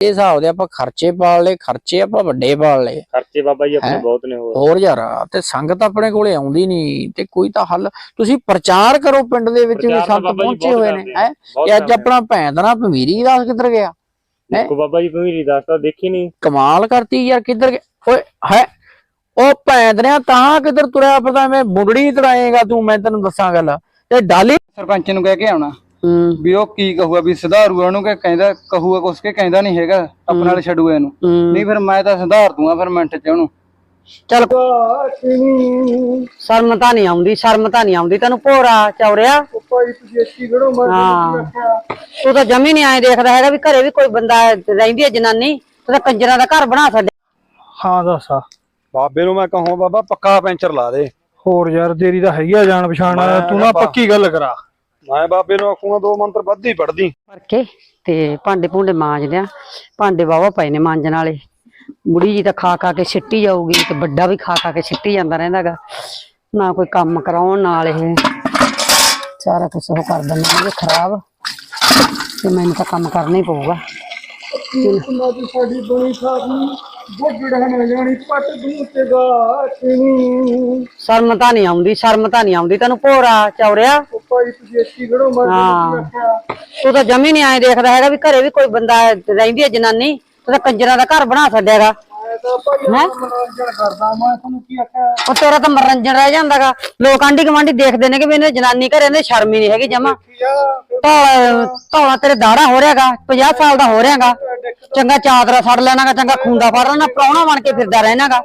ਇਹ ਹਿਸਾਬ ਦੇ ਆਪਾਂ ਖਰਚੇ ਪਾਲ ਲਏ ਖਰਚੇ ਆਪਾਂ ਵੱਡੇ ਪਾਲ ਲਏ। ਖਰਚੇ ਬਾਬਾ ਜੀ ਆਪਣੇ? ਬਹੁਤ ਨੇ ਹੋਰ। ਹੋਰ ਯਾਰ ਤੇ ਸੰਗਤ ਆਪਣੇ ਕੋਲੇ ਆਉਂਦੀ ਨਹੀਂ ਤੇ ਕੋਈ ਤਾਂ ਹੱਲ। ਤੁਸੀਂ ਪ੍ਰਚਾਰ ਕਰੋ ਪਿੰਡ ਦੇ ਵਿੱਚ ਵੀ ਸੰਤ ਪਹੁੰਚੇ ਹੋਏ ਨੇ ਹੈ? ਕਿ ਅੱਜ। ਆਪਣਾ ਭੈਣ ਦਾ ਨਾ ਭਮੀਰੀ ਦਾ ਕਿੱਧਰ ਗਿਆ? ਹੈਂ? ਦੇਖੋ ਬਾਬਾ ਜੀ ਭਵੀਰੀ ਦਾਸ ਤਾਂ ਦੇਖੀ ਨਹੀਂ। ਕਮਾਲ ਕਰਤੀ ਯਾਰ ਕਿੱਧਰ ਗਿਆ? ਓਏ ਹੈ? ਉਹ ਭੈਣ ਨੇ ਤਾਂ ਕਿੱਧਰ ਤੁਰਿਆ ਪਤਾ ਮੈਂ ਮੁੰਡੜੀ ਤੜਾਏਗਾ ਤੂੰ ਮੈਂ ਤੈਨੂੰ ਦੱਸਾਂ ਗੱਲ। ਤੇ ਡਾਲੀ ਸਰਪੰਚ ਨੂੰ ਕਹਿ ਕੇ ਆਉਣਾ। ਹੂੰ। ਵੀ ਉਹ ਕੀ ਕਹੂਗਾ? ਵੀ ਸੁਧਾਰੂਗਾ ਉਹਨੂੰ ਕਿ ਕਹਿੰਦਾ ਕਹੂਗਾ ਕੁਛ ਕੇ ਕਹਿੰਦਾ ਨਹੀਂ ਹੈਗਾ ਆਪਣੇ ਨਾਲ ਛੱਡੂਗਾ ਇਹਨੂੰ। ਨਹੀਂ ਫਿਰ ਮੈਂ ਤਾਂ ਸੁਧਾਰ ਦੂੰਗਾ ਫਿਰ ਮਿੰਟ ਚ ਉਹਨੂੰ। ਚੱਲ ਸ਼ਰਮ ਤਾਂ ਨਹੀਂ ਆਉਂਦੀ ਸ਼ਰਮ ਤਾਂ ਨਹੀਂ ਆਉਂਦੀ। ਤੈਨੂੰ ਭੋਰਾ ਚੌਰਿਆ। ਭਾਈ ਤੁਸੀਂ ਤੂੰ ਤਾਂ ਜਮੀ ਨਹੀਂ ਆਏ ਦੇਖਦਾ ਹੈਗਾ ਵੀ ਘਰੇ ਵੀ ਕੋਈ ਬੰਦਾ ਰਹਿੰਦੀ ਹੈ ਜਨਾਨੀ ਤੂੰ ਤਾਂ ਕੰਜਰਾਂ ਦਾ ਘਰ ਬਣਾ ਛੱਡਿਆ ਹਾਂ ਦੱਸਾ। ਬਾਬੇ ਨੂੰ ਮੈਂ ਕਹਾਂ ਬਾਬਾ ਪੱਕਾ ਪੈਂਚਰ ਲਾ ਦੇ। ਹੋਰ ਯਾਰ ਤੇਰੀ ਤਾਂ ਹੈਗੀ ਆ ਜਾਣ ਪਛਾਣ ਤੂੰ ਨਾ ਪੱਕੀ ਗੱਲ ਕਰਾ। ਮੈਂ ਬਾਬੇ ਨੂੰ ਆਖੂਗਾ ਦੋ ਮੰਤਰ ਵੱਧ ਹੀ ਪੜਦੀ ਕਰਕੇ ਤੇ ਭਾਂਡੇ ਭੁੰਡੇ ਮਾਂਜਦੇ ਆ ਭਾਂਡੇ ਵਾਵਾ ਪਏ ਨੇ ਮਾਂਜਣ ਵਾਲੇ। ਬੁੜੀ ਜੀ ਤਾਂ ਖਾ ਖਾ ਕੇ ਸਿੱਟੀ ਜਾਊਗੀ ਤੇ ਵੱਡਾ ਵੀ ਖਾ ਖਾ ਕੇ ਸਿੱਟੀ ਜਾਂਦਾ ਰਹਿੰਦਾਗਾ। ਨਾ ਕੋਈ ਕੰਮ ਕਰਾਉਣ ਨਾਲ ਇਹ ਸਾਰਾ ਕੁਝ ਉਹ ਕਰ ਦਿੰਦੇ ਨੇ ਖਰਾਬ। ਤੇ ਮੈਨੂੰ ਤਾਂ ਕੰਮ ਕਰਨਾ ਹੀ ਪਊਗਾ। ਸਾਡੀ ਬਣੀ ਸਾਡੀ ਹਣ ਜਾਣੀ ਪੱਟ ਦੂੰ ਤੇ ਗਾਚਣੀ ਸ਼ਰਮ ਤਾਂ ਨਹੀਂ ਆਉਂਦੀ ਸ਼ਰਮ ਤਾਂ ਨਹੀਂ ਆਉਂਦੀ। ਤੈਨੂੰ ਭੋਰਾ ਚੌਰਿਆ? ਭਾਈ ਤੁਸੀਂ ਇੱਥੇ ਖੜੋ ਹਾਂ। ਤੂੰ ਤਾਂ ਜਮੀ ਨਹੀਂ ਆਏ ਦੇਖਦਾ ਹੈਗਾ ਵੀ ਘਰੇ ਵੀ ਕੋਈ ਬੰਦਾ ਰਹਿੰਦੀ ਹੈ ਜਨਾਨੀ। ਤੂੰ ਤਾਂ ਕੰਜਰਾਂ ਦਾ ਘਰ ਬਣਾ ਛੱਡਿਆਗਾ ਮੈਂ ਤਾਂ ਭਾਈ ਹੈਂ? ਮਨੋਰੰਜਨ ਕਰਦਾ ਮੈਂ ਤੁਹਾਨੂੰ ਕੀ ਆਖਿਆ? ਉਹ ਤੇਰਾ ਤਾਂ ਮਨੋਰੰਜਨ ਰਹਿ ਜਾਂਦਾਗਾ ਲੋਕ ਆਂਢੀ ਗੁਆਂਢੀ ਦੇਖਦੇ ਨੇ ਕਿ ਵੀ ਇਹਨੇ ਜਨਾਨੀ ਘਰੇ ਇਹਨੇ ਸ਼ਰਮ ਹੀ ਨਹੀਂ ਹੈਗੀ ਜਮਾ। ਧੌਲਾ ਤੇਰੇ ਦਾੜਾ ਹੋ ਰਿਹਾਗਾ 50 ਸਾਲ ਦਾ ਹੋ ਰਿਹਾਗਾ ਚੰਗਾ ਚਾਦਰਾ ਫੜ ਲੈਣਾਗਾ, ਚੰਗਾ ਖੁੰਡਾ ਫੜ ਲੈਣਾ, ਪ੍ਰਾਹੁਣਾ ਬਣ ਕੇ ਫਿਰਦਾ ਰਹਿਣਾਗਾ।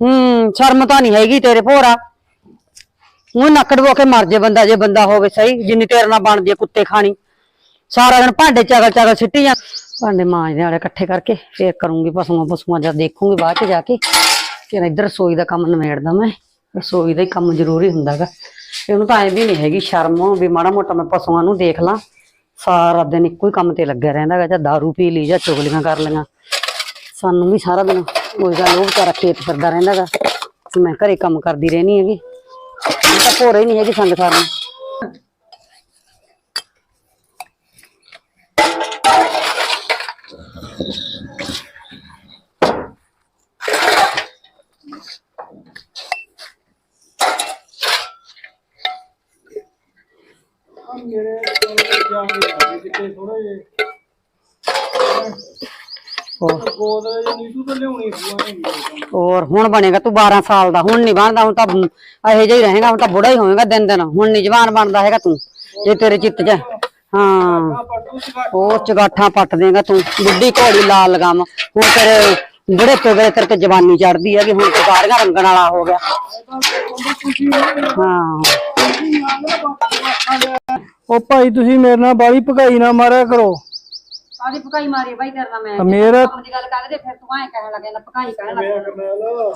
ਹੂੰ, ਸ਼ਰਮ ਤਾਂ ਨਹੀਂ ਹੈਗੀ ਤੇਰੇ ਭੋਰਾ। ਉਹ ਨੱਕ ਡਬੋ ਕੇ ਮਰ ਜੇ ਬੰਦਾ ਜੇ ਬੰਦਾ ਹੋਵੇ ਸਹੀ, ਜਿੰਨੀ ਤੇਰੇ ਨਾਲ ਬਣ ਜੇ ਕੁੱਤੇ ਖਾਣੀ। ਸਾਰਾ ਦਿਨ ਭਾਂਡੇ ਚਗਲ ਚਗਲ ਸਿੱਟੀ ਜਾ ਭਾਂਡੇ ਮਾਂਜਦੇ ਵਾਲੇ ਇਕੱਠੇ ਕਰਕੇ ਫੇਰ ਕਰੂੰਗੀ, ਪਸ਼ੂਆਂ ਪਸ਼ੂਆਂ ਜਦ ਦੇਖੂੰਗੀ ਬਾਅਦ ਚ ਜਾ ਕੇ। ਫਿਰ ਇੱਧਰ ਰਸੋਈ ਦਾ ਕੰਮ ਨਿਬੇੜਦਾ ਮੈਂ। ਰਸੋਈ ਦਾ ਹੀ ਕੰਮ ਜ਼ਰੂਰੀ ਹੁੰਦਾਗਾ। ਇਹਨੂੰ ਤਾਂ ਐ ਵੀ ਨਹੀਂ ਹੈਗੀ ਸ਼ਰਮ ਵੀ ਮਾੜਾ ਮੋਟਾ ਮੈਂ ਪਸ਼ੂਆਂ ਨੂੰ ਦੇਖ ਲਾਂ। ਸਾਰਾ ਦਿਨ ਇੱਕੋ ਹੀ ਕੰਮ ਤੇ ਲੱਗਿਆ ਰਹਿੰਦਾ ਰਹਿੰਦਾਗਾ ਜਾਂ दारू ਪੀ ਲਈ, ਜਾਂ ਚੁਗਲੀਆਂ ਕਰ ਲਈਆਂ। ਸਾਨੂੰ ਵੀ ਸਾਰਾ ਦਿਨ ਕੋਈ ਗੱਲ ਉਹ ਵਿਚਾਰਾ ਖੇਤ ਫਿਰਦਾ ਰਹਿੰਦਾ ਰਹਿੰਦਾਗਾ ਮੈਂ ਘਰੇ ਕੰਮ ਕਰਦੀ ਰਹਿਣੀ ਹੈਗੀ। ਇਹ ਤਾਂ ਭੋਰੇ ਹੀ ਨਹੀਂ ਹੈਗੀ ਸੰਗ ਸਾਨੂੰ ਹੋਰ। ਹੁਣ ਬਣੇਗਾ ਤੂੰ 12 ਸਾਲ ਦਾ ਹੁਣ ਨਹੀਂ ਬਣਦਾ ਹੁਣ ਤਾਂ ਇਹੋ ਜਿਹਾ ਹੀ ਰਹੇਗਾ ਹੁਣ ਤਾਂ ਬੁੜਾ ਹੀ ਹੋਵੇਗਾ ਦਿਨ ਦਿਨ ਹੁਣ ਨਹੀਂ ਜਵਾਨ ਬਣਦਾ ਹੈਗਾ ਤੂੰ ਜੇ ਤੇਰੇ ਚਿੱਤ 'ਚ ਹਾਂ। ਉਹ ਚਗਾਠਾਂ ਪੱਟ ਦੇਗਾ ਤੂੰ ਬੁੱਢੀ ਘੋੜੀ ਲਾਲ ਲਗਾਮ ਹੁਣ ਤੇਰੇ ਬੁੜੇ ਤੋਂ ਵੇਲੇ ਤੇਰੇ ਤੇ ਜਵਾਨੀ ਚੜਦੀ ਹੈ ਕਿ ਹੁਣ ਤੂੰ ਸਾਰੀਆਂ ਰੰਗਣ ਵਾਲਾ ਹੋ ਗਿਆ। ਹਾਂ। ਉਹ ਭਾਈ ਤੁਸੀਂ ਮੇਰੇ ਨਾਲ ਬਾਲੀ ਭਗਾਈ ਨਾ ਮਾਰਿਆ ਕਰੋ। ਸਾਡੀ ਪਕਾਈ ਮਾਰੀ ਬਾਈ ਕਰਨਾ ਮੈਂ ਤਾਂ ਮੇਰਾ ਕੰਮ ਦੀ ਗੱਲ ਕਰਦੇ ਫਿਰ ਤੂੰ ਐਂ ਕਹਿਣ ਲੱਗੇ ਨਾ ਪਕਾਈ ਕਹਿਣ ਲੱਗੇ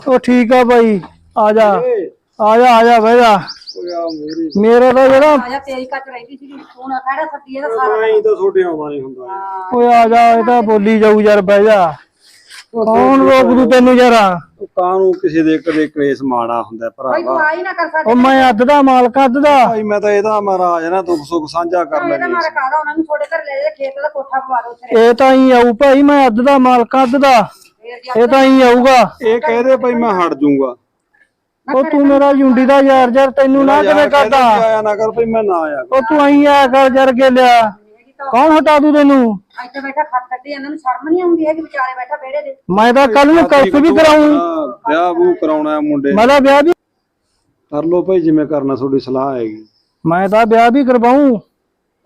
ਉਹ ਠੀਕ ਆ ਭਾਈ ਆ ਜਾ ਆ ਜਾ ਆ ਜਾ ਬਹਿ ਜਾ। ਮੇਰਾ। ਤਾਂ ਜਿਹੜਾ ਆਜਾ ਤੇਰੀ ਕੱਟ ਰਹਿੰਦੀ ਸੀ ਤੂੰ ਨਾ ਖੜਾ ਸੱਤੀ ਇਹਦਾ ਸਾਰਾ। ਐਂ ਤਾਂ ਛੋਟੇ ਆਉਂਦਾ ਨਹੀਂ ਹੁੰਦਾ। ਓਏ ਆ ਜਾ ਇਹ ਤਾਂ ਬੋਲੀ ਜਾਊ ਯਾਰ ਬਹਿ ਜਾ। ਕੌਣ ਰੋਕ ਦੂ ਤੈਨੂੰ ਯਾਰਾ? ਕਾਹਨੂੰ ਕਿਸੇ ਦੇ ਕਦੇ ਕਲੇਸ਼ ਮਾੜਾ ਹੁੰਦਾ ਭਰਾਵਾ? ਆਈ ਨਾ ਕਰ ਸਾਡੇ ਉਹ ਮੈਂ ਅੱਧ ਦਾ ਮਾਲਕ ਅੱਧ ਦਾ। ਭਾਈ ਮੈਂ ਤਾਂ ਇਹਦਾ ਮਹਾਰਾਜ ਨਾ ਦੁੱਖ ਸੁੱਖ ਸਾਂਝਾ ਕਰ ਇਹਦਾ ਲੈਣੀ ਮਾਰਾ ਕਾਦਾ ਉਹਨਾਂ ਨੂੰ ਤੁਹਾਡੇ ਘਰ ਲੈ ਜਾ ਖੇਤ ਦਾ ਕੋਠਾ ਪਵਾ ਦੋ ਉੱਥੇ। ਇਹ ਤਾਂ ਹੀ ਆਊ ਭਾਈ ਮੈਂ ਅੱਧ ਦਾ ਮਾਲਕ ਅੱਧ ਦਾ। ਇਹ ਤਾਂ ਹੀ ਆਊਗਾ। ਇਹ ਕਹਦੇ ਭਾਈ ਮੈਂ ਹਟ ਜਾਊਂਗਾ। ਉਹ ਤੂੰ ਮੇਰਾ ਜੁੰਡੀ ਦਾ ਯਾਰ ਯਾਰ ਤੈਨੂੰ ਨਾ ਕਿਵੇਂ ਕਰਦਾ? ਆਇਆ ਨਾ ਕਰ ਭਾਈ ਮੈਂ ਨਾ ਆਇਆ। ਉਹ ਤੂੰ ਆਈ ਆ ਕਰ ਜਰ ਕੇ ਲਿਆ। ਕੌਣ ਹਟਾ ਦੂ ਤੈਨੂੰ? ਇੱਥੇ ਬੈਠਾ ਖੱਤ ਕੱਢੀ ਇਹਨਾਂ ਨੂੰ ਸ਼ਰਮ ਨਹੀਂ ਆਉਂਦੀ ਹੈਗੀ ਵਿਚਾਰੇ ਬੈਠਾ ਵਿਹੜੇ ਦੇ। ਮੈਂ ਤਾਂ ਕੱਲ ਨੂੰ ਕਲਪ ਵੀ ਕਰਾਉਂ ਹਾਂ, ਵਿਆਹ ਵੂ ਕਰਾਉਣਾ ਹੈ ਮੁੰਡੇ ਮੈਂ ਤਾਂ ਵਿਆਹ ਵੀ ਕਰ ਲੋ ਭਾਈ ਜਿਵੇਂ ਕਰਨਾ ਤੁਹਾਡੀ ਸਲਾਹ ਹੈਗੀ। ਮੈਂ ਤਾਂ ਵਿਆਹ ਵੀ ਕਰਵਾਉਂ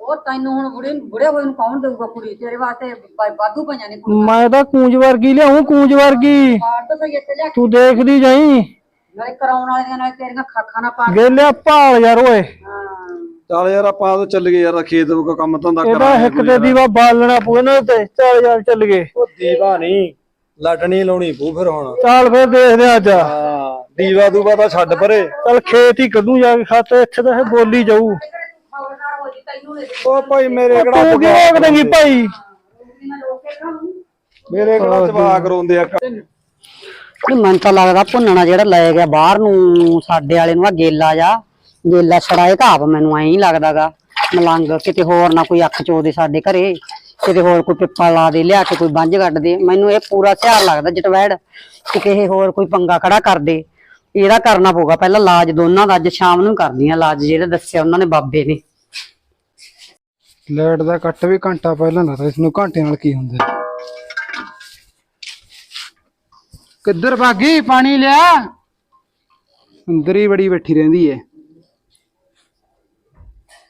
ਉਹ ਤੈਨੂੰ ਹੁਣ ਬੁੜੇ ਬੁੜੇ ਹੋਏ ਨੂੰ ਕੌਣ ਦੇਊਗਾ ਕੁੜੀ? ਤੇਰੇ ਵਾਸਤੇ ਵਾ- ਵਾਧੂ ਪਈਆਂ ਨੇ ਕੁੜੀ ਮੈਂ ਤਾਂ ਕੂੰਜ ਵਰਗੀ ਲਿਆਉਂ ਕੂੰਜ ਵਰਗੀ। ਪਾੜ ਤਾਂ ਸਹੀ ਇੱਥੇ ਲਿਆ ਕੇ ਤੂੰ ਦੇਖਦੀ ਜਾਈ। ਨਾਲੇ ਕਰਾਉਣ ਵਾਲੀਆਂ ਨਾਲੇ ਤੇਰੀਆਂ ਖਾਖਾਂ ਨਾ ਪਾ ਗੇਲਿਆ ਭਾਲ ਯਾਰ ਓਏ। ਹਾਂ। ਚੱਲ ਯਾਰ ਆਪਾਂ ਤਾਂ ਚੱਲ ਗਏ ਯਾਰ ਖੇਤ ਕੋ ਕੰਮ ਧੰਦਾ ਇਹਦਾ ਕਰਾਂਗੇ ਹਿੱਕ ਤੇ ਦੀਵਾ ਬਾਲਣਾ ਪਊ ਇਹਨਾਂ ਤੇ ਚੱਲ ਯਾਰ ਚੱਲ ਗਏ। ਉਹ ਦੀਵਾ ਨਹੀਂ ਲਟਣੀ ਲਾਉਣੀ ਪੂ ਫਿਰ ਹੁਣ। ਚੱਲ ਫਿਰ ਦੇਖਦੇ ਆ ਅੱਜ। ਹਾਂ ਦੀਵਾ ਦੂਵਾ ਤਾਂ ਛੱਡ ਪਰੇ। ਚੱਲ ਖੇਤ ਹੀ ਕੱਢੂ ਜਾ ਕੇ ਖਾਤੇ ਇੱਥੇ ਤਾਂ ਇਹ ਬੋਲੀ ਜਾਊ। ਉਹ ਭਾਈ ਮੇਰੇ ਕਿਹੜਾ ਤੂੰ ਕਿਉਂ ਰੋਕ ਦੇਂਗੀ ਭਾਈ? ਮੇਰੇ ਕਿਹੜਾ ਜਵਾਕ ਰੋਂਦੇ ਆ? ਮਨ ਤਾਂ ਲੱਗਦਾ ਭੁੰਨਣਾ ਜਿਹੜਾ ਲੈ ਗਿਆ ਬਾਹਰ ਨੂੰ ਸਾਡੇ ਵਾਲੇ ਨੂੰ ਆ ਗੇਲਾ ਜਾ। ਗੇਲਾ ਛੜਾਏ ਤਾਂ ਆਪ ਮੈਨੂੰ ਐਂ ਹੀ ਲੱਗਦਾਗਾ। ਮਲੰਗ, ਕਿਤੇ ਹੋਰ ਨਾ ਕੋਈ ਅੱਖ ਚੋਦੇ ਸਾਡੇ ਘਰੇ, ਕਿਤੇ ਹੋਰ ਕੋਈ ਪਿੱਪਲ ਲਾ ਦੇ, ਲਿਆ ਕੇ ਕੋਈ ਬੰਝ ਕੱਢ ਦੇ। ਮੈਨੂੰ ਇਹ ਪੂਰਾ ਸਿਆਰ ਲੱਗਦਾ ਜਟਵੈੜ, ਕਿ ਕਿਸੇ ਹੋਰ ਕੋਈ ਪੰਗਾ ਖੜਾ ਕਰ ਦੇ। ਇਹਦਾ ਕਰਨਾ ਪਊਗਾ ਪਹਿਲਾਂ ਇਲਾਜ ਦੋਨਾਂ ਦਾ, ਅੱਜ ਸ਼ਾਮ ਨੂੰ ਕਰਦੀਆਂ ਇਲਾਜ ਜਿਹੜਾ ਦੱਸਿਆ ਉਹਨਾਂ ਨੇ ਬਾਬੇ ਨੇ। ਲਾਈਟ ਦਾ ਕੱਟ ਵੀ ਘੰਟਾ ਪਹਿਲਾਂ ਲੱਗਦਾ ਇਸ ਨੂੰ ਘੰਟੇ ਨਾਲ ਕੀ ਹੁੰਦਾ? ਕਿੱਧਰ ਭਾਗੀ ਪਾਣੀ ਲਿਆ? ਅੰਦਰ ਹੀ ਬੜੀ ਬੈਠੀ ਰਹਿੰਦੀ ਐ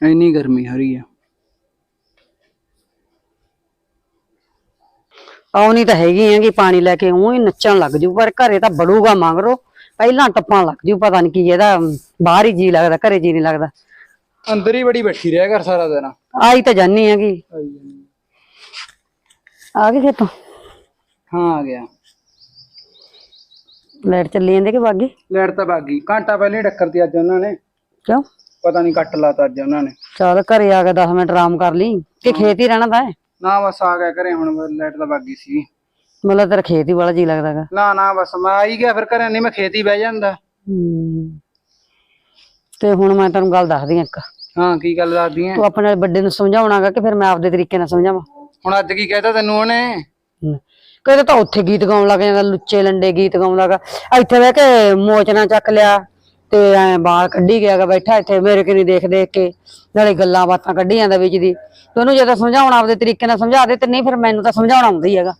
ਇੰਨੀ ਗਰਮੀ ਹੋ ਰਹੀ ਹੈ ਆਉਣੀ ਤਾਂ ਹੈਗੀ ਆ ਕਿ ਪਾਣੀ ਲੈ ਕੇ ਉਹ ਹੀ ਨੱਚਣ ਲੱਗ ਜੂ ਪਰ ਘਰੇ ਤਾਂ ਬੜੂਗਾ ਮੰਗਰੋ। ਪਹਿਲਾਂ ਟੱਪਣ ਲੱਗ ਜੂ ਪਤਾ ਨਹੀਂ ਕੀ ਇਹਦਾ ਬਾਹਰ ਹੀ ਜੀ ਲੱਗਦਾ ਘਰੇ ਜੀ ਨਹੀਂ ਲੱਗਦਾ। ਅੰਦਰ ਹੀ ਬੜੀ ਬੈਠੀ ਰਿਹਾ ਕਰ ਸਾਰਾ ਦਿਨ। ਆਈ ਤਾਂ ਜਾਨੀ ਹੈਗੀ ਆ। ਗਈ ਖੇਤੋਂ? ਹਾਂ ਆ ਗਿਆ। ਲਾਈਟ ਚੱਲੀ ਜਾਂਦੀ ਕਿ ਬਾਗੀ? ਲਾਈਟ ਤਾਂ ਭਾਗੀ ਘੰਟਾ ਪਹਿਲਾਂ ਹੀ ਡੱਕਰਤੀ ਅੱਜ ਉਹਨਾਂ ਨੇ। ਕਿਉਂ? ਪਤਾ ਨਹੀਂ ਕੱਟ ਲਾਤਾ ਅੱਜ ਉਹਨਾਂ ਨੇ। ਚੱਲ ਘਰੇ ਆ ਕੇ 10 ਮਿੰਟ ਆਰਾਮ ਕਰ ਲਈ। ਕਿ ਖੇਤ ਹੀ ਰਹਿਣਾ ਤਾਂ ਹੈ? ਨਾ ਬਸ ਆ ਗਿਆ ਘਰੇ ਹੁਣ ਲਾਈਟ ਤਾਂ ਭਾਗੀ ਸੀ। ਮਤਲਬ ਤੇਰਾ ਖੇਤ ਹੀ ਵਾਲਾ ਜੀ ਲੱਗਦਾਗਾ ਨਾ ਨਾ ਬਸ ਮੈਂ ਆ ਹੀ ਗਿਆ ਫਿਰ ਘਰੇ ਨਹੀਂ ਮੈਂ ਖੇਤ ਹੀ ਬਹਿ ਜਾਂਦਾ। ਤੇ ਹੁਣ ਮੈਂ ਤੈਨੂੰ ਗੱਲ ਦੱਸਦੀ ਆਂ ਇੱਕ। ਹਾਂ ਕੀ ਗੱਲ ਦੱਸਦੀ ਐ ਤੂੰ ਆਪਣੇ ਵੱਡੇ ਨੂੰ ਸਮਝਾਉਣਾਗਾ ਕਿ ਫਿਰ ਮੈਂ ਆਪਦੇ ਤਰੀਕੇ ਨਾਲ ਸਮਝਾਵਾਂ। ਹੁਣ ਅੱਜ ਕੀ ਕਹਿਤਾ ਤੈਨੂੰ ਉਹਨੇ? ਕਦੇ ਤਾਂ ਉੱਥੇ ਗੀਤ ਗਾਉਣ ਲੱਗ ਜਾਂਦਾ ਲੁੱਚੇ ਲੰਡੇ ਗੀਤ ਗਾਉਂਦਾਗਾ ਇੱਥੇ ਬਹਿ ਕੇ ਮੋਚਨਾ ਚੱਕ ਲਿਆ। ਤੇ ਐ ਬਾਹਰ ਕੱਢੀ ਗਿਆਗਾ ਬੈਠਾ ਇੱਥੇ ਮੇਰੇ ਕਿ ਨਹੀਂ ਦੇਖ ਦੇਖ ਕੇ ਨਾਲੇ ਗੱਲਾਂ ਬਾਤਾਂ ਕੱਢੀ ਜਾਂਦਾ ਵਿੱਚ ਦੀ। ਤੇ ਉਹਨੂੰ ਜਦੋਂ ਸਮਝਾਉਣਾ ਆਪਦੇ ਤਰੀਕੇ ਨਾਲ ਸਮਝਾ ਦੇ ਤੇ ਨਹੀਂ ਫਿਰ ਮੈਨੂੰ ਤਾਂ ਸਮਝਾਉਣਾ ਆਉਂਦਾ ਹੀ ਹੈਗਾ।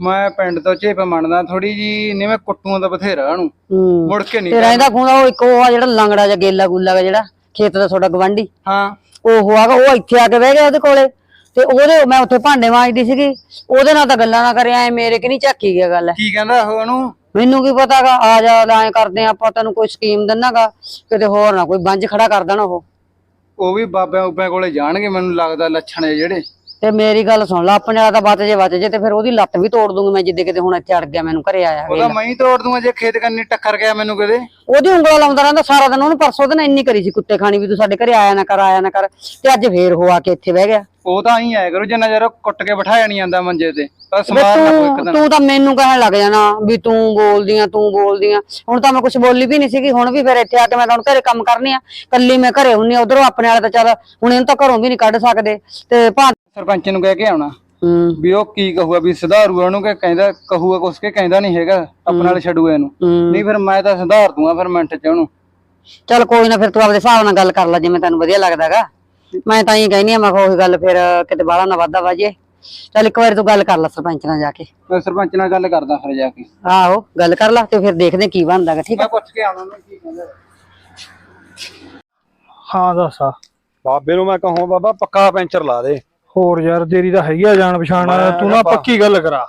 ਮੈਂ ਪਿੰਡ ਤੋਂ ਝੇਪ ਮੰਨਦਾ ਥੋੜੀ ਜੀ ਮੈਂ ਕੁੱਟੂਆਂ ਦਾ ਬਥੇਰਾ ਉਹਨੂੰ ਹੂੰ। ਮੁੜ ਕੇ ਨਹੀਂ ਤੇ ਰਹਿੰਦਾ ਖੂੰਦਾ ਉਹ ਇੱਕ ਉਹ ਆ ਜਿਹੜਾ ਲੰਗੜਾ ਜਿਹਾ ਗੇਲਾ ਗੁੱਲਾ ਗਾ ਜਿਹੜਾ ਖੇਤ ਦਾ ਤੁਹਾਡਾ ਗਵੰਡੀ। ਹਾਂ। ਉਹ ਆਗਾ ਉਹ ਇੱਥੇ ਆ ਕੇ ਬਹਿ ਗਿਆ ਉਹਦੇ ਕੋਲੇ। ਤੇ ਉਹਦੇ ਮੈਂ ਉੱਥੇ ਭਾਂਡੇ ਮਾਂਜਦੀ ਸੀਗੀ ਉਹਦੇ ਨਾਲ ਤਾਂ ਗੱਲਾਂ ਨਾ ਕਰਿਆ ਐ ਮੇਰੇ ਕਿ ਨਹੀਂ ਝਾਕੀ ਗਿਆ ਗੱਲ। ਕੀ ਕਹਿੰਦਾ ਉਹ ਉਹਨੂੰ? ਮੈਨੂੰ ਕੀ ਪਤਾਗਾ? ਆ ਜਾ ਐ ਕਰਦੇ ਆ ਆਪਾਂ, ਤੈਨੂੰ ਕੋਈ ਸਕੀਮ ਦਿੰਨਾਗਾ? ਕਿਤੇ ਹੋਰ ਨਾ ਕੋਈ ਬੰਜ ਖੜਾ ਕਰ ਦੇਣਾ ਉਹ। ਉਹ ਵੀ ਬਾਬਿਆਂ ਉਪਿਆਂ ਕੋਲੇ ਜਾਣਗੇ ਮੈਨੂੰ ਲੱਗਦਾ, ਲੱਛਣ ਇਹ ਜਿਹੜੇ। ਤੇ ਮੇਰੀ ਗੱਲ ਸੁਣ ਲੈ ਆਪਣੇ ਵਾਲਾ ਤਾਂ ਬਚ ਜੇ ਬਚ ਜੇ ਤੇ ਫਿਰ ਉਹਦੀ ਲੱਤ ਵੀ ਤੋੜ ਦੂੰਗੀ ਮੈਂ ਜਿੱਦੇ ਕਿਤੇ ਹੁਣ ਇੱਥੇ ਅੜ ਗਿਆ ਮੈਨੂੰ ਘਰੇ ਆਇਆ ਉਹਦਾ ਮੈਂ ਹੀ ਤੋੜ ਦੂੰਗਾ ਜੇ ਖੇਤ ਕੰਨੀ ਟੱਕਰ ਗਿਆ ਮੈਨੂੰ ਕਦੇ ਉਹਦੀ ਉਂਗਲਾਂ ਲਾਉਂਦਾ ਰਹਿੰਦਾ ਸਾਰਾ ਦਿਨ ਉਹਨੂੰ ਪਰਸੋਂ ਦਿਨ ਇੰਨੀ ਕਰੀ ਸੀ ਕੁੱਤੇ ਖਾਣੀ ਵੀ ਤੂੰ ਸਾਡੇ ਘਰੇ ਆਇਆ ਨਾ ਕਰ ਆਇਆ ਨਾ ਕਰ ਤੇ ਅੱਜ ਫੇਰ ਹੋ ਆ ਕੇ ਇੱਥੇ ਬਹਿ ਗਿਆ। ਉਹ ਤਾਂ ਹੀ ਆਇਆ ਕਰੂ ਜਿੰਨਾ ਉਹ ਕੁੱਟ ਕੇ ਬਿਠਾਇਆ ਨਹੀਂ ਜਾਂਦਾ ਮੰਜੇ ਤੇ ਤਾਂ ਨਾ ਕੋਈ ਤੂੰ ਮੈਨੂੰ ਕਹਿਣ ਲੱਗ ਜਾਣਾ ਵੀ ਤੂੰ ਬੋਲਦੀ ਆ ਤੂੰ ਬੋਲਦੀ ਆ ਹੁਣ ਤਾਂ ਮੈਂ ਕੁਝ ਬੋਲੀ ਵੀ ਨਹੀਂ ਸੀਗੀ ਹੁਣ ਵੀ ਫਿਰ ਇੱਥੇ ਆ ਕੇ ਮੈਂ ਤਾਂ ਹੁਣ ਘਰੇ ਕੰਮ ਕਰਨੀ ਆ। ਕੱਲੀ ਮੈਂ ਘਰੇ ਹੁੰਨੀ ਉਧਰੋਂ ਆਪਣੇ ਵਾਲੇ ਤਾਂ ਚੱਲ ਹੁਣ ਇਹਨੂੰ ਤਾਂ ਘਰੋਂ ਵੀ ਨਹੀਂ ਕੱਢ ਸਕਦੇ। ਤੇ ਭਾਂ ਸਰਪੰਚ ਨੂੰ ਕਹਿ ਕੇ ਆਉਣਾ। ਹੂੰ। ਵੀ ਉਹ ਕੀ ਕਹੂਗਾ? ਵੀ ਸੁਧਾਰੂ ਉਹਨੂੰ ਕਿ ਕਹਿੰਦਾ ਕਹੂਗਾ ਕੁਛ ਕੇ ਕਹਿੰਦਾ ਨਹੀਂ ਹੈਗਾ ਆਪਣੇ ਨਾਲ ਛੱਡੂਗਾ ਇਹਨੂੰ। ਨਹੀਂ ਫਿਰ ਮੈਂ ਤਾਂ ਸੁਧਾਰ ਦੂੰਗਾ ਫਿਰ ਮਿੰਟ ਚ ਉਹਨੂੰ। ਚੱਲ ਕੋਈ ਨਾ ਫਿਰ ਤੂੰ ਆਪਦੇ ਹਿਸਾਬ ਨਾਲ ਗੱਲ ਕਰ ਲੈ ਜਿਵੇਂ ਤੈਨੂੰ ਵਧੀਆ ਲੱਗਦਾਗਾ ਮੈਂ ਤਾਂ ਹੀ ਕਹਿੰਦੀ ਆ ਮੈਂ ਕਿਹਾ ਉਹੀ ਗੱਲ ਫਿਰ ਕਿਤੇ ਬਾਹਲਾ ਨਾ ਵਾਧਾ ਵਾਜੇ ਚੱਲ ਇੱਕ ਵਾਰੀ ਤੂੰ ਗੱਲ ਕਰ ਲੈ ਸਰਪੰਚ ਨਾਲ ਜਾ ਕੇ। ਮੈਂ ਸਰਪੰਚ ਨਾਲ ਗੱਲ ਕਰਦਾ ਫਿਰ ਜਾ ਕੇ। ਆਹੋ ਗੱਲ ਕਰ ਲੈ ਤੇ ਫਿਰ ਦੇਖਦੇ ਕੀ ਬਣਦਾਗਾ ਠੀਕ ਆ? ਮੈਂ ਪੁੱਛ ਕੇ ਆਉਣਾ ਉਹਨੂੰ ਕੀ ਕਹਿੰਦਾ। ਹਾਂ ਦੱਸਾ। ਬਾਬੇ ਨੂੰ ਮੈਂ ਕਹਾਂ ਬਾਬਾ ਪੱਕਾ ਪੈਂਚਰ ਲਾ ਦੇ। ਹੋਰ ਯਾਰ ਤੇਰੀ ਤਾਂ ਹੈਗੀ ਆ ਜਾਣ ਪਛਾਣ ਤੂੰ ਨਾ ਪੱਕੀ ਗੱਲ ਕਰਾ।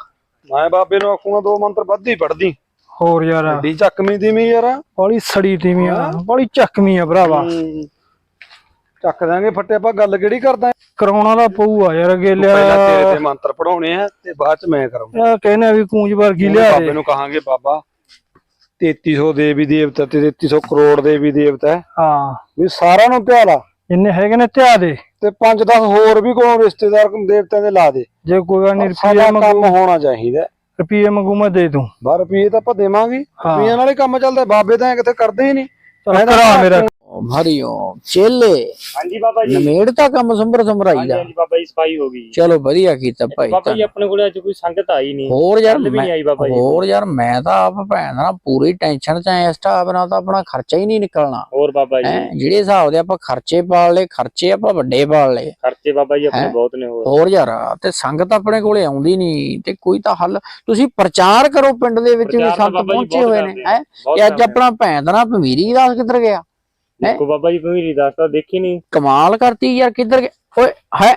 ਮੈਂ ਬਾਬੇ ਨੂੰ ਆਖੂਗਾ ਦੋ ਮੰਤਰ ਵੱਧ ਹੀ ਪੜਦੀ ਹੋਰ ਯਾਰ। ਢੀ ਚੱਕਵੀਂ ਦੀਵੀਂ ਯਾਰ। ਬੜੀ ਸੜੀ ਤੀਵੀਂ ਆ ਬੜੀ ਚੱਕਵੀਂ ਆ ਭਰਾਵਾ। ਚੱਕ ਦਾਂਗੇ ਫੱਟੇ ਆਪਾਂ ਗੱਲ ਕਿਹੜੀ ਕਰਦਾ ਕਰਾਉਣਾ ਦਾ ਪਊਆ ਯਾਰ ਅੱਗੇ ਲਿਆ। ਪਹਿਲਾਂ ਤੇਰੇ ਤੇ ਮੰਤਰ ਪੜਾਉਣੇ ਆ ਤੇ ਬਾਅਦ ਚ ਮੈਂ ਕਰਾਂਗਾ ਕਹਿੰਦੇ ਆ ਵੀ ਕੂੰਜ ਵਰਗੀ ਲਿਆ ਬਾਬੇ ਨੂੰ ਕਹਾਂਗੇ ਬਾਬਾ 3300 ਦੇਵੀ ਦੇਵਤਾ ਤੇ 3300 ਕਰੋੜ ਦੇਵੀ ਦੇਵਤਾ। ਹੈ। ਵੀ ਸਾਰਿਆਂ ਨੂੰ ਧਿਆ ਲਾ ਇੰਨੇ ਹੈਗੇ ਨੇ ਧਿਆ ਦੇ। ਤੇ 5-10 ਹੋਰ ਵੀ ਕੋਲੋਂ ਰਿਸ਼ਤੇਦਾਰ ਦੇਵਤਿਆਂ ਦੇ ਲਾ ਦੇ। ਜੇ ਕੋਈ ਗੱਲ ਨਹੀਂ ਸਾਡਾ ਰੁਪਈਆ ਕੰਮ ਮੰਗੂ ਹੋਣਾ ਚਾਹੀਦਾ। ਰੁਪਈਆ ਮੰਗੂ ਮੈਂ ਦੇ ਦੂੰ। ਬਾਹਰ ਰੁਪਈਏ ਤਾਂ ਆਪਾਂ ਦੇਵਾਂਗੇ। ਹਾਂ। ਰੁਪਈਆਂ ਨਾਲ ਹੀ ਕੰਮ ਚੱਲਦਾ ਬਾਬੇ ਤਾਂ ਐਂ ਕਿਤੇ ਕਰਦੇ ਹੀ ਨਹੀਂ। ਚੱਲ ਕਰਾ ਮੇਰਾ। ਹਰੀਓਮ ਚੇਲੇ। ਹਾਂਜੀ ਬਾਬਾ ਜੀ। ਨਮੇੜ ਤਾਂ ਕੰਮ ਸੰਭਰ ਸੰਭਰਾਈ ਦਾ। ਹਾਂਜੀ ਬਾਬਾ ਜੀ ਸਫ਼ਾਈ ਹੋ ਗਈ ਚਲੋ ਵਧੀਆ ਕੀਤਾ ਭਾਈ ਬਾਬਾ ਜੀ ਆਪਣੇ ਕੋਲ ਅੱਜ ਕੋਈ ਸੰਗਤ ਆਈ ਨਹੀਂ। ਹੋਰ ਯਾਰ ਨਹੀਂ ਆਈ ਬਾਬਾ ਜੀ। ਹੋਰ ਯਾਰ ਮੈਂ ਤਾਂ ਆਪ ਭੈਣ ਨਾਲ ਪੂਰੀ ਟੈਨਸ਼ਨ ਚ ਐ ਇਸ ਹਿਸਾਬ ਨਾਲ ਤਾਂ ਆਪਣਾ ਖਰਚਾ ਹੀ ਨਹੀਂ ਨਿਕਲਣਾ। ਹੋਰ ਬਾਬਾ ਜੀ। ਜਿਹੜੇ ਹਿਸਾਬ ਦੇ ਆਪਾਂ ਖਰਚੇ ਪਾਲ ਲਏ ਖਰਚੇ ਆਪਾਂ ਵੱਡੇ ਪਾਲ ਲਏ। ਖਰਚੇ ਬਾਬਾ ਜੀ ਆਪਣੇ? ਬਹੁਤ ਨੇ ਹੋਰ। ਹੋਰ ਯਾਰ ਤੇ ਸੰਗਤ ਆਪਣੇ ਕੋਲੇ ਆਉਂਦੀ ਨਹੀਂ ਤੇ ਕੋਈ ਤਾਂ ਹੱਲ। ਤੁਸੀਂ ਪ੍ਰਚਾਰ ਕਰੋ ਪਿੰਡ ਦੇ ਵਿੱਚ ਵੀ ਸੰਤ ਪਹੁੰਚੇ ਹੋਏ ਨੇ। ਹੈ? ਤੇ ਅੱਜ। ਆਪਣਾ ਭੈਣ ਦਾ ਨਾ ਭਮੀਰੀ ਦਾ ਕਿੱਧਰ ਗਿਆ? ਦੇਖੋ ਬਾਬਾ ਜੀ ਭਵੀਰੀ ਦਾਸ ਤਾਂ ਦੇਖੀ ਨਹੀਂ ਕਮਾਲ ਕਰਤੀ ਯਾਰ ਕਿੱਧਰ ਓਏ ਹੈ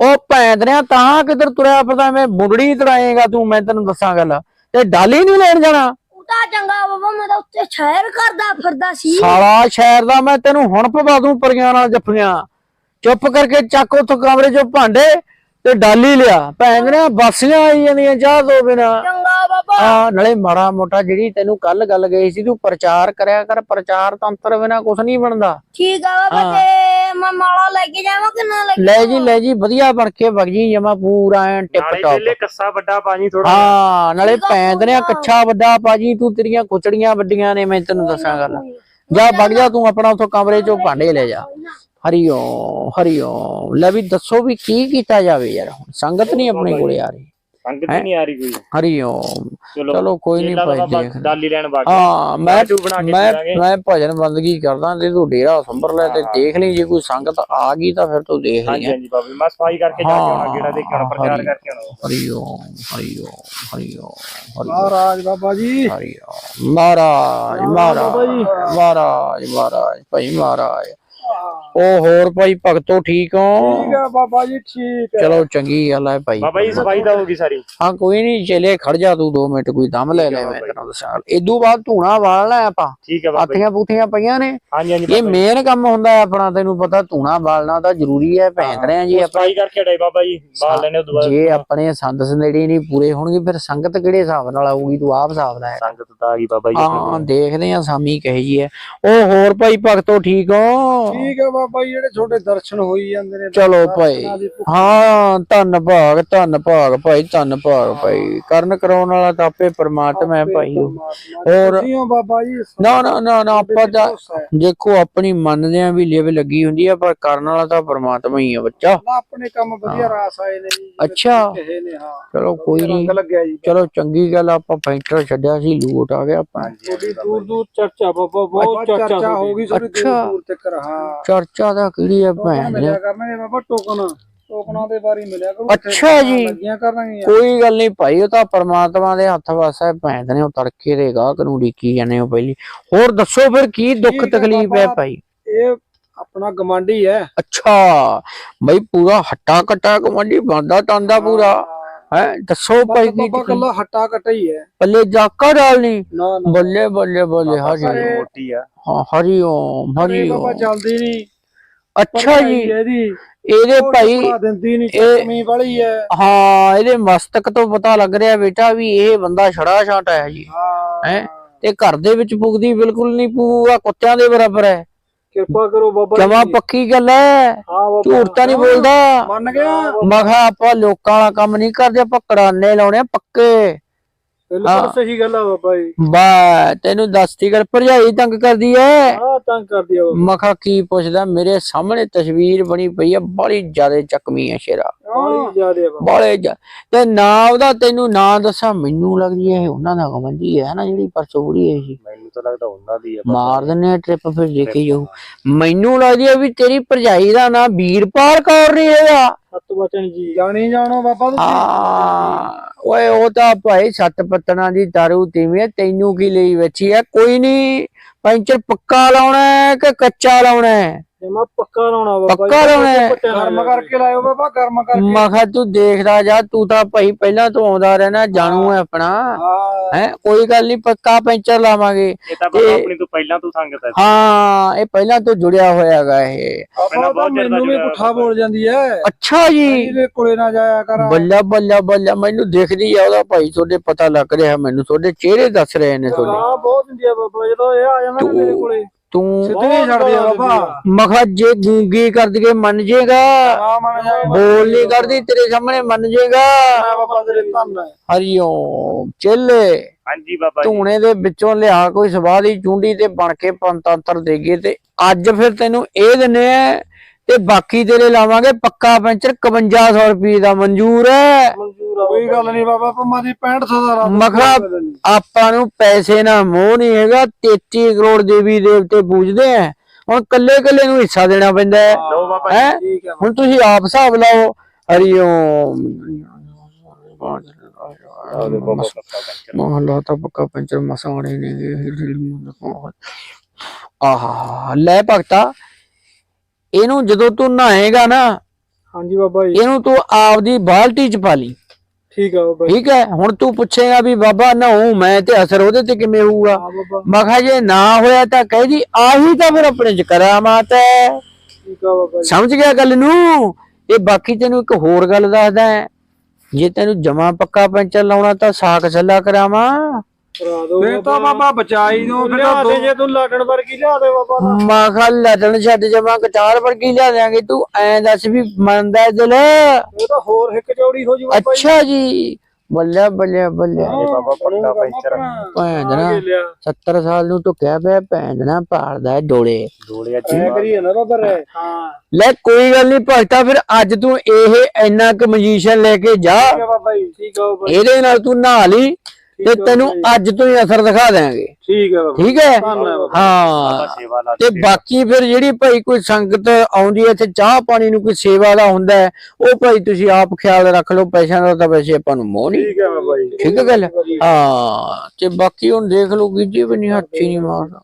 ਉਹ ਭੈਂਦਰਿਆ ਤਾਂ ਕਿੱਧਰ ਤੁਰਿਆ ਫਿਰਦਾ ਮੈਂ ਬੁੰਡੜੀ ਤੜਾਏਗਾ ਤੂੰ ਮੈਂ ਤੈਨੂੰ ਦੱਸਾਂ ਗੱਲ। ਤੇ ਡਾਲੀ ਨਹੀਂ ਲੈਣ ਜਾਣਾ? ਉਹਦਾ ਚੰਗਾ ਬਾਬਾ ਮੈਂ ਤਾਂ ਉੱਤੇ ਸ਼ਹਿਰ ਕਰਦਾ ਫਿਰਦਾ ਸੀ। ਸਾਲਾ ਸ਼ਹਿਰ ਦਾ ਮੈਂ ਤੈਨੂੰ ਹੁਣ ਪਵਾ ਦੂੰ ਪਰੀਆਂ ਨਾਲ ਜੱਫੀਆਂ। ਚੁੱਪ ਕਰਕੇ ਚੱਕ ਉੱਥੋਂ ਕਮਰੇ ਚੋਂ ਭਾਂਡੇ ਤੇ ਡਾਲੀ ਲਿਆ। ਭੈਂਦਰਿਆ ਬਾਸੀਆਂ ਆਈ ਜਾਂਦੀਆਂ ਚਾਹ ਤੋਂ ਬਿਨਾ। ਆ ਨਾਲੇ ਮਾੜਾ ਮੋਟਾ ਜਿਹੜੀ ਤੈਨੂੰ ਕੱਲ ਗੱਲ ਗਈ ਸੀ ਤੂੰ ਪ੍ਰਚਾਰ ਕਰਿਆ ਕਰ ਪ੍ਰਚਾਰ ਤੰਤਰ ਬਿਨਾ ਕੁਝ ਨਹੀਂ ਬਣਦਾ। ਠੀਕ ਆ ਬਾਬਾ ਹਾਂ। ਤੇ ਮੈਂ ਮਾਲਾ ਲੈ ਕੇ ਜਾਵਾਂ ਕਿ ਨਾ ਲੈ ਕੇ ਲੈ ਜੀ ਲੈ ਜੀ ਵਧੀਆ ਬਣ ਕੇ ਵਗ ਜੀ ਜਮਾ ਪੂਰਾ ਐ ਟਿਪ ਨਾਲੇ ਟਾਪ। ਪਹਿਲੇ ਕੱਸਾ ਵੱਡਾ ਪਾਣੀ ਥੋੜਾ ਹਾਂ ਨਾਲੇ ਪੈਂਦਰਿਆ ਪੂਰਾ। ਕੱਛਾ ਵੱਡਾ ਪਾਜੀ ਤੂੰ ਤੇਰੀਆਂ ਕੁਚੜੀਆਂ ਵੱਡੀਆਂ ਨੇ ਮੈਂ ਤੈਨੂੰ ਦੱਸਾਂ ਗੱਲ। ਜਾ ਵਗ ਜਾ ਤੂੰ ਆਪਣਾ ਉਥੋਂ ਕਮਰੇ ਚੋਂ ਭਾਂਡੇ ਲੈ ਜਾ। ਹਰੀਓਮ ਹਰੀਓਮ ਲੈ ਵੀ ਦੱਸੋ ਵੀ ਕੀ ਕੀਤਾ ਜਾਵੇ ਯਾਰ ਹੁਣ। ਸੰਗਤ ਨਹੀਂ ਆਪਣੇ ਕੋਲੇ ਆ ਰਹੀ ਸੰਗਤ ਹੀ? ਨਹੀਂ ਆ ਰਹੀ ਕੋਈ। ਹਰੀਓਮ ਚਲੋ ਚਲੋ ਕੋਈ ਨਹੀਂ ਭਾਈ ਬਾਬਾ ਦੇਖ ਡਾਲੀ ਲੈਣ ਬਾਕੀ ਹਾਂ ਮੈਂ ਲਾਡੂ ਬਣਾ ਕੇ ਮੈਂ। ਮੈਂ ਭਜਨ ਬੰਦਗੀ ਕਰਦਾ ਤੇ ਤੂੰ ਡੇਰਾ ਸੰਭਰ ਲੈ ਤੇ ਦੇਖ ਲਈ ਜੇ ਕੋਈ ਸੰਗਤ ਆ ਗਈ ਤਾਂ ਫਿਰ ਤੂੰ ਦੇਖ ਹਾਂਜੀ ਲਈ ਹਾਂਜੀ ਬਾਬਾ ਜੀ, ਮੈਂ ਸਫ਼ਾਈ ਕਰਕੇ ਜਾ ਕੇ ਆਉਣਾ ਹਾਂ, ਗੇੜਾ ਦੇ ਕੇ ਆਉਣਾ ਪ੍ਰਚਾਰ ਹਰੀ। ਕਰਕੇ ਆਉਣਾ ਹਰੀਓਮ ਹਰੀਓਮ ਹਰੀਓਮ ਹਰੀਓਮ ਮਹਾਰਾਜ ਬਾਬਾ ਜੀ। ਹਰੀਓਮ ਮਹਾਰਾਜ ਮਹਾਰਾਜ ਮਹਾਰਾਜ ਮਹਾਰਾਜ ਭਾਈ ਮਹਾਰਾਜ। ਉਹ ਹੋਰ ਭਾਈ ਭਗਤੋ ਠੀਕ ਹੋ? ਠੀਕ ਹੈ ਬਾਬਾ ਜੀ ਠੀਕ ਹੈ ਚਲੋ ਚੰਗੀ ਗੱਲ ਹੈ ਭਾਈ। ਬਾਬਾ ਜੀ ਸਫ਼ਾਈ ਤਾਂ ਹੋ ਗਈ ਸਾਰੀ। ਹਾਂ ਕੋਈ ਨਹੀਂ ਚਲੇ ਖੜ ਜਾ ਤੂੰ 2 ਮਿੰਟ ਕੋਈ ਦਮ ਲੈ ਲੈ ਮੈਂ ਤੈਨੂੰ ਦੱਸਾਂ। ਇਦੋਂ ਬਾਅਦ ਧੂਣਾ ਵਾਲਣਾ ਹੈ ਆਪਾਂ। ਠੀਕ ਹੈ ਬਾਬਾ ਜੀ। ਆਥੀਆਂ ਪੂਥੀਆਂ ਪਈਆਂ ਨੇ। ਹਾਂਜੀ ਹਾਂਜੀ ਇਹ ਬਾਬਾ ਜੀ। ਮੇਨ ਕੰਮ ਹੁੰਦਾ ਹੈ ਆਪਣਾ ਤੈਨੂੰ ਪਤਾ ਧੂਣਾ ਬਾਲਣਾ ਤਾਂ ਜ਼ਰੂਰੀ ਹੈ ਭੈਣ ਰਿਆਂ ਜੀ ਆਪਾਂ। ਸਫ਼ਾਈ ਕਰਕੇ ਡੇ ਬਾਬਾ ਜੀ ਬਾਲ ਲੈਣੇ ਉਹ ਦੁਬਾਰਾ ਜੇ ਆਪਣੇ ਸੰਦ ਸੰਦੇੜੀ ਨਹੀਂ ਪੂਰੇ ਹੋਣਗੇ ਫਿਰ ਸੰਗਤ ਕਿਹੜੇ ਹਿਸਾਬ ਨਾਲ ਆਊਗੀ? ਤੂੰ ਆਪ ਹਿਸਾਬ ਲੈ ਸੰਗਤ ਤਾਂ ਆ ਗਈ ਬਾਬਾ ਜੀ ਹਾਂ ਦੇਖਦੇ ਆ ਸਾਮੀ ਕਹੇ ਜੀ ਹੈ। ਉਹ ਹੋਰ ਭਾਈ ਭਗਤੋ ਠੀਕ ਹੋ? ਠੀਕ ਹੈ ਬਾਬਾ ਜੀ ਜਿਹੜੇ ਤੁਹਾਡੇ ਦਰਸ਼ਨ ਹੋਈ ਜਾਂਦੇ ਨੇ ਚਲੋ ਭਾਈ। ਹਾਂ ਧੰਨ ਭਾਗ ਧੰਨ ਭਾਗ ਭਾਈ ਧੰਨ ਭਾਗ ਭਾਈ। ਕਰਨ ਕਰਾਉਣ ਵਾਲਾ ਤਾਂ ਆਪੇ ਪ੍ਰਮਾਤਮਾ ਹੈ ਭਾਈ। ਹੋਰ ਬਾਬਾ ਜੀ ਨਾ ਨਾ ਨਾ ਨਾ ਆਪਾਂ ਤਾਂ। ਦੇਖੋ ਆਪਣੀ ਮੰਨਦੇ ਆ ਵੀ ਲਿਵ ਲੱਗੀ ਹੁੰਦੀ ਆ ਪਰ ਕਰਨ ਵਾਲਾ ਤਾਂ ਪ੍ਰਮਾਤਮਾ ਹੀ ਆ ਬੱਚਾ। ਆਪਣੇ ਕੰਮ ਵਧੀਆ ਰਾਸ ਆਏ ਨੇ ਜੀ ਅੱਛਾ। ਚਲੋ ਕੋਈ ਨਹੀਂ। ਚਲੋ ਚੰਗੀ ਗੱਲ ਆ, ਆਪਾਂ ਫੈਂਟਰ ਛੱਡਿਆ ਸੀ ਲੂਟ ਆ ਗਿਆ ਆਪਾਂ। ਦੂਰ ਦੂਰ ਚਰਚਾ ਬਾਬਾ ਬਹੁਤ ਚਰਚਾ ਹੋ ਗਈ ਅੱਛਾ। ਦੂਰ ਦੂਰ ਤੱਕ ਹਾਂ। ਚਰਚਾ ਦਾ ਕਿਹੜੀ ਆ ਭੈਣ ਮਿਲਿਆ ਕਰਨਗੇ ਬਾਬਾ ਟੋਕਨ। ਟੋਕਨਾਂ ਦੇ ਬਾਰੇ ਮਿਲਿਆ ਕਰੂ ਅੱਛਾ ਜੀ। ਕੋਈ ਗੱਲ ਨਹੀਂ ਭਾਈ ਉਹ ਤਾਂ ਪ੍ਰਮਾਤਮਾ ਦੇ ਹੱਥ ਵਸ ਹੈ ਭੈਣ ਨੇ ਉਹ ਤੜਕੇ ਦੇ ਗਾਹਕ ਨੂੰ ਡੀਕੀ ਜਾਂਦੇ ਹੋ ਪਹਿਲੀ। ਹੋਰ ਦੱਸੋ ਫਿਰ ਕੀ ਦੁੱਖ ਤਕਲੀਫ ਹੈ। ਭਾਈ? ਇਹ ਆਪਣਾ ਗਵਾਂਢੀ ਹੈ। ਅੱਛਾ। ਬਈ ਪੂਰਾ ਹੱਟਾ ਕੱਟਾ ਕਮਾਂਡੀ ਬੰਦਾ ਟਾਂਦਾ ਪੂਰਾ। ਹੈ? ਦੱਸੋ ਭਾਈ ਕੀ ਬਾਬਾ ਕੱਲਾ ਹੱਟਾ ਕੱਟਾ ਹੀ ਹੈ। ਪੱਲੇ ਜਾਕਾ ਡਾਲਨੀ ਨਾ ਨਾ। ਬੱਲੇ ਬੱਲੇ ਬੱਲੇ ਹਰੀ ਅਰੇ, ਮੋਟੀ ਆ। ਹਾਂ ਹਰੀ ਓਮ ਹਰੀ ਅਰੇ ਬਾਬਾ ਓਮ। ਚੱਲਦੀ ਨਹੀਂ। ਅੱਛਾ ਜੀ। ਇਹਦੀ। ਇਹਦੇ ਭਾਈ ਪੜਾ ਦਿੰਦੀ ਨਹੀਂ ਇਹ- ਚੱਕਮੀ ਵਾਲੀ ਹੈ। ਹਾਂ ਇਹਦੇ ਮਸਤਕ ਤੋਂ ਪਤਾ ਲੱਗ ਰਿਹਾ ਬੇਟਾ ਵੀ ਇਹ ਬੰਦਾ ਛੜਾ ਛਾਟ ਹੈ ਜੀ। ਹਾਂ? ਤੇ ਘਰ ਦੇ ਵਿੱਚ ਪੁੱਗਦੀ ਬਿਲਕੁਲ ਨਹੀਂ ਪੂਰਾ ਕੁੱਤਿਆਂ ਦੇ ਬਰਾਬਰ ਹੈ। ਕਿਰਪਾ ਕਰੋ ਬਾਬਾ ਜਮਾ ਜੀ। ਪੱਕੀ ਗੱਲ ਹੈ ਹਾਂ ਬਾਬਾ। ਝੂਠ ਤਾਂ ਨਹੀਂ ਬੋਲਦਾ। ਮੰਨ ਗਿਆ? ਮੈਂ ਕਿਹਾ ਆਪਾਂ ਲੋਕਾਂ ਵਾਲਾ ਕੰਮ ਨਹੀਂ ਕਰਦੇ ਆਪਾਂ ਕੜਾਨੇ ਲਾਉਣੇ ਆ ਪੱਕੇ। ਬਿਲਕੁਲ ਸਹੀ ਗੱਲ ਆ ਬਾਬਾ ਜੀ। ਬਾ ਤੈਨੂੰ ਦੱਸਤੀ ਗੱਲ ਭਰਜਾਈ ਤੰਗ ਕਰਦੀ ਐ। ਹਾਂ ਤੰਗ ਕਰਦੀ ਆ ਬਾਬਾ। ਮੈਂ ਕਿਹਾ ਕੀ ਪੁੱਛਦਾ ਮੇਰੇ ਸਾਹਮਣੇ ਤਸਵੀਰ ਬਣੀ ਪਈ ਆ ਬੜੀ ਜ਼ਿਆਦਾ ਚੱਕਮੀ ਆ ਸ਼ੇਰਾ। ਬੜੀ ਜ਼ਿਆਦੇ ਤੇ ਨਾ ਉਹਦਾ ਤੈਨੂੰ ਨਾਂ ਦੱਸਾਂ ਮੈਨੂੰ ਲੱਗਦੀ ਇਹ ਉਹਨਾਂ ਦਾ ਗਵੰਜੀ ਹੈ ਨਾ ਜਿਹੜੀ ਪਰਸੋਂ ਬੁੜੀ ਹੈ ਜੀ ਮੈਨੂੰ ਤਾਂ ਲੱਗਦਾ ਉਹਨਾਂ ਦੀ ਆ ਮਾਰ ਦਿੰਨੇ ਆ ਟ੍ਰਿਪ ਫਿਰ ਦੇਖੀ ਜਾਊ। ਮੈਨੂੰ ਲੱਗਦੀ ਆ ਵੀ ਤੇਰੀ ਭਰਜਾਈ ਦਾ ਨਾਂ ਵੀਰਪਾਲ ਕੌਰ ਨਹੀਂ ਹੈਗਾ। ਸਤ ਬਚਨ ਜੀ। ਜਾਣੀ ਜਾਣੋ ਬਾਬਾ ਤੁਸੀਂ। ਹਾਂ। ਓਏ ਉਹ ਤਾਂ ਭਾਈ ਸੱਤ ਪੱਤਣਾ ਦੀ ਦਾਰੂ ਤੀਵੇਂ ਤੈਨੂੰ ਕੀ ਲਈ ਬੱਚੀ ਐ ਕੋਈ ਨਹੀਂ ਪੈਂਚਰ ਪੱਕਾ ਲਾਉਣਾ ਹੈ ਕਿ ਕੱਚਾ ਲਾਉਣਾ ਹੈ? ਪੱਕਾ ਲਾਉਣਾ ਬਾਬਾ ਪੱਕਾ ਲਾਉਣਾ ਹੈ। ਗਰਮ ਕਰਕੇ ਲਾਇਓ ਬਾਬਾ ਗਰਮ ਕਰਕੇ। ਮੈਂ ਕਿਹਾ ਤੂੰ ਦੇਖਦਾ ਜਾ ਤੂੰ ਤਾਂ ਭਾਈ ਪਹਿਲਾਂ ਤੋਂ ਆਉਂਦਾ ਰਹਿਣਾ ਜਾਣੂ ਹੈ ਆਪਣਾ। ਹਾਂ। ਹੈ ਕੋਈ ਗੱਲ ਨਹੀਂ ਪੱਕਾ ਪੈਂਚਰ ਲਾਵਾਂਗੇ। ਇਹ ਤਾਂ ਬਾਬਾ ਆਪਣੀ ਤੋਂ ਪਹਿਲਾਂ ਤੂੰ ਸੰਗਤ ਹੈ ਹਾਂ ਇਹ ਪਹਿਲਾਂ ਤੋਂ ਜੁੜਿਆ ਪਹਿਲਾਂ ਬਹੁਤ ਮੈਨੂੰ ਵੀ ਪੁੱਠਾ ਬੋਲ ਜਾਂਦੀ ਹੈ। ਅੱਛਾ ਜੀ। ਇਹਦੇ ਕੋਲੇ ਨਾ ਜਾਇਆ ਕਰ। ਬੱਲਾ ਬੱਲਾ ਬੱਲਾ ਮੈਨੂੰ ਦਿਖਦੀ ਆ ਉਹਦਾ ਭਾਈ ਤੁਹਾਡੇ ਪਤਾ ਲੱਗ ਰਿਹਾ ਮੈਨੂੰ ਤੁਹਾਡੇ ਚਿਹਰੇ ਦੱਸ ਰਹੇ ਨੇ ਤੁਹਾਡੇ। ਹਾਂ ਬਹੁਤ ਹੁੰਦੀ ਆ ਬਾਬਾ ਜਦੋਂ ਇਹ ਆ ਜਾਂਦਾ ਨਾ ਮੇਰੇ ਕੋਲੇ। ਤੂੰ ਸਿੱਧੀ ਨਹੀਂ ਛੱਡਦੀ ਆ ਬਾਬਾ। ਮਖਾ ਜੇ ਗੂੰਗੀ ਕਰ ਦਈਏ ਮੰਨ ਜੇਗਾ ਹਾਂ ਮਨ ਜਾਏ ਬੋਲ ਨਹੀਂ ਕਰਦੀ ਤੇਰੇ ਸਾਹਮਣੇ ਮੰਨ ਜੇਗਾ ਮੈਂ ਬਾਬਾ ਤੇਰੇ ਧੰਨ ਹੈ ਹਰੀਓਮ ਚੇਲੇ। ਹਾਂਜੀ ਬਾਬਾ ਜੀ। ਧੂਣੇ ਦੇ ਵਿੱਚੋਂ ਲਿਆ ਕੋਈ ਸਵਾਹ ਦੀ ਚੁੰਡੀ ਤੇ ਬਣ ਕੇ ਪੰਤੰਤਰ ਦੇਗੇ ਤੇ ਅੱਜ ਫਿਰ ਤੈਨੂੰ ਇਹ ਦਿੰਨੇ ਆ ਤੇ ਬਾਕੀ ਤੇਰੇ ਲਾਵਾਂਗੇ ਪੱਕਾ ਪੈਂਚਰ 5100 ਰੁਪਏ ਦਾ ਮਨਜ਼ੂਰ ਹੈ। ਮਨਜ਼ੂਰ ਆ ਕੋਈ ਗੱਲ ਨਹੀਂ ਬਾਬਾ ਪੰਮਾ ਦੀ 6500 ਦਾ ਮਖਾ। ਆਪਾਂ ਨੂੰ ਪੈਸੇ ਨਾਲ ਮੋਹ ਨਹੀਂ ਹੈਗਾ 33 ਕਰੋੜ ਦੇਵੀ ਦੇਵਤੇ ਪੂਜਦੇ ਆ। ਹੁਣ ਕੱਲੇ ਕੱਲੇ ਨੂੰ ਹਿੱਸਾ ਦੇਣਾ ਪੈਂਦਾ ਹੈ। ਹੈ ਹੁਣ ਤੁਸੀਂ ਆਪ ਹਿਸਾਬ ਲਾਓ ਹਰੀਓਮ ਮਹੱਲਾ ਤਾਂ ਪੱਕਾ ਪੰਚਰ ਮਸਾਣੇ ਨੇ ਆਹਾ ਲੈ ਭਗਤਾ ਇਹਨੂੰ ਜਦੋਂ ਤੂੰ ਨਹਾਏਗਾ ਨਾ ਹਾਂਜੀ ਬਾਬਾ ਜੀ। ਇਹਨੂੰ ਤੂੰ ਆਪਦੀ ਬਾਲਟੀ ਚ ਪਾ ਲਈ। ਠੀਕ ਆ ਬਾਬਾ ਜੀ। ਠੀਕ ਹੈ? ਹੁਣ ਤੂੰ ਪੁੱਛੇਗਾ ਵੀ ਬਾਬਾ ਨਹਾਉ ਮੈਂ ਤੇ ਅਸਰ ਉਹਦੇ ਤੇ ਕਿਵੇਂ ਹੋਊਗਾ? ਹਾਂ ਬਾਬਾ। ਮੈਂ ਕਿਹਾ ਜੇ ਨਾ ਹੋਇਆ ਤਾਂ ਕਹਿ ਦੀ ਆਹੀ ਤਾਂ ਫਿਰ ਆਪਣੇ ਚ ਕਰਾਮਾਤ ਹੈ ਠੀਕ ਆ ਬਾਬਾ ਜੀ। ਸਮਝ ਗਿਆ ਗੱਲ ਨੂੰ? ਇਹ ਬਾਕੀ ਤੈਨੂੰ ਇੱਕ ਹੋਰ ਗੱਲ ਦੱਸਦਾ। ਜੇ ਤੈਨੂੰ ਜਮਾ ਪੱਕਾ ਪੈਂਚਰ ਲਾਉਣਾ ਤਾਂ ਸਾਖ ਛੱਲਾ ਕਰਾਵਾਂ। ਕਰਾ ਦੋ ਫੇਰ ਤਾਂ ਬਾਬਾ। ਬਚਾਈ ਦੋ ਫਿਰ ਦੋ ਜੇ ਤੂੰ ਲਾਟਣ ਵਰਗੀ ਲਿਆ ਦੇ ਬਾਬਾ ਦਾ। ਮੈਂ ਕਿਹਾ ਛੱਡ ਜਮਾ ਕਟਾਰ ਵਰਗੀ ਲਿਆ ਦਿਆਂਗੇ। ਤੂੰ ਐਂ ਦੱਸ ਵੀ ਮੰਨਦਾ ਹੈ ਦਿਲ? ਇਹ ਤਾਂ ਹੋਰ ਹਿੱਕ ਚੌੜੀ ਹੋ ਜੂ ਬਾਬਾ ਜੀ। ਅੱਛਾ ਜੀ ਬੱਲੇ ਬੱਲੇ ਬੱਲੇ ਬਾਬਾ ਪੱਕਾ ਪੈਂਚਰ ਭੈਣ ਨਾ 70 ਸਾਲ ਨੂੰ ਤੂੰ ਕਹਿ ਪਿਆ ਭੈਣ ਨਾ ਪਾਲਦਾ ਹੈ ਡੋਲੇ। ਡੋਲੇ ਅੱਜ ਐ ਕਰੀਏ ਨਾ ਬਾਬਾ ਰੇ ਹਾਂ। ਲੈ ਕੋਈ ਗੱਲ ਨਹੀਂ ਭਗਤਾ ਫਿਰ ਅੱਜ ਤੂੰ ਇਹ ਇੰਨਾ ਕੁ ਲੈ ਕੇ ਜਾ। ਠੀਕ ਹੈ ਬਾਬਾ ਜੀ ਠੀਕ ਹੈ ਬਾਬਾ ਜੀ, ਇਹਦੇ ਨਾਲ ਤੂੰ ਨਹਾ ਲਈ। ਤੇ ਤੈਨੂੰ ਅੱਜ ਤੋਂ ਹੀ ਅਸਰ ਦਿਖਾ ਦੇਾਂਗੇ ਠੀਕ ਹੈ ਬਾਬਾ ਠੀਕ ਹੈ। ਹਾਂ। ਤੇ ਬਾਕੀ ਫਿਰ ਜਿਹੜੀ ਭਾਈ ਕੋਈ ਸੰਗਤ ਆਉਂਦੀ ਹੈ ਇੱਥੇ ਚਾਹ ਪਾਣੀ ਨੂੰ ਕੋਈ ਸੇਵਾ ਦਾ ਹੁੰਦਾ ਹੈ ਉਹ ਭਾਈ ਤੁਸੀਂ ਆਪ ਖਿਆਲ ਰੱਖ ਲਓ ਪੈਸਿਆਂ ਦਾ ਤਾਂ ਵੈਸੇ ਆਪਾਂ ਨੂੰ ਮੋਹ ਨਹੀਂ। ਠੀਕ ਹੈ ਠੀਕ ਹੈ ਗੱਲ? ਹਾਂ। ਤੇ ਬਾਕੀ ਹੁਣ ਦੇਖ ਲਓ ਗਿੱਜੀ ਵੀ ਨਹੀਂ ਹੱਥੀ ਨਹੀਂ ਮਾਰਦਾ।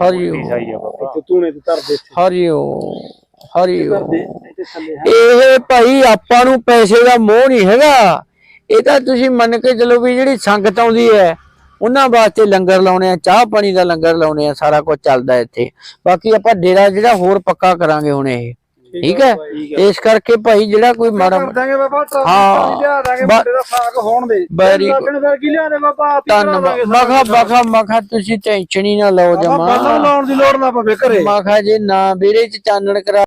ਹਰੀ ਤੇ ਨੇ ਤੇ ਧਰ ਦੇ ਹਰੀ ਹਰੀ ਇਹ ਭਾਈ ਆਪਾਂ ਨੂੰ ਪੈਸੇ ਦਾ ਮੋਹ ਨਹੀਂ ਹੈਗਾ। ਇਹ ਤਾਂ ਤੁਸੀਂ ਮੰਨ ਕੇ ਚਲੋ ਵੀ ਜਿਹੜੀ ਸੰਗਤ ਆਉਂਦੀ ਹੈ ਉਹਨਾਂ ਵਾਸਤੇ ਲੰਗਰ ਲਾਉਣੇ ਆ ਚਾਹ ਪਾਣੀ ਦਾ ਲੰਗਰ ਲਾਉਣੇ ਆ ਸਾਰਾ ਕੁਝ ਚੱਲਦਾ ਇੱਥੇ। ਬਾਕੀ ਆਪਾਂ ਡੇਰਾ ਜਿਹੜਾ ਹੋਰ ਪੱਕਾ ਕਰਾਂਗੇ ਹੁਣ ਇਹ। ਠੀਕ ਹੈ? ਇਸ ਕਰਕੇ ਭਾਈ ਜਿਹੜਾ ਕੋਈ ਮਾੜਾ ਦਾਂਗੇ ਬਾਬਾ ਹਾਂ। ਲਿਆ ਦਾਂਗੇ ਬਾ- ਮੁੰਡੇ ਦਾ ਸਾਗ ਹੋਣ ਦੇ। Very good. ਲੱਗਣ ਫਿਰ ਕੀ ਲਿਆਦੇ ਬਾਬਾ ਆਪ ਹੀ ਕਰਾ ਧੰਨਵਾਦ। ਦਾਂਗੇ ਮਖਾ ਮਖਾ ਮਖਾ ਤੁਸੀਂ ਟੈਨਸ਼ਨ ਹੀ ਨਾ ਲਓ ਜਮਾ। ਲਾਉਣ ਦੀ ਲੋੜ ਨਾ ਪਵੇ ਘਰੇ। ਮਖਾ ਜੇ ਨਾ ਵੀਰੇ ਚ ਚਾਨਣ ਕਰਾ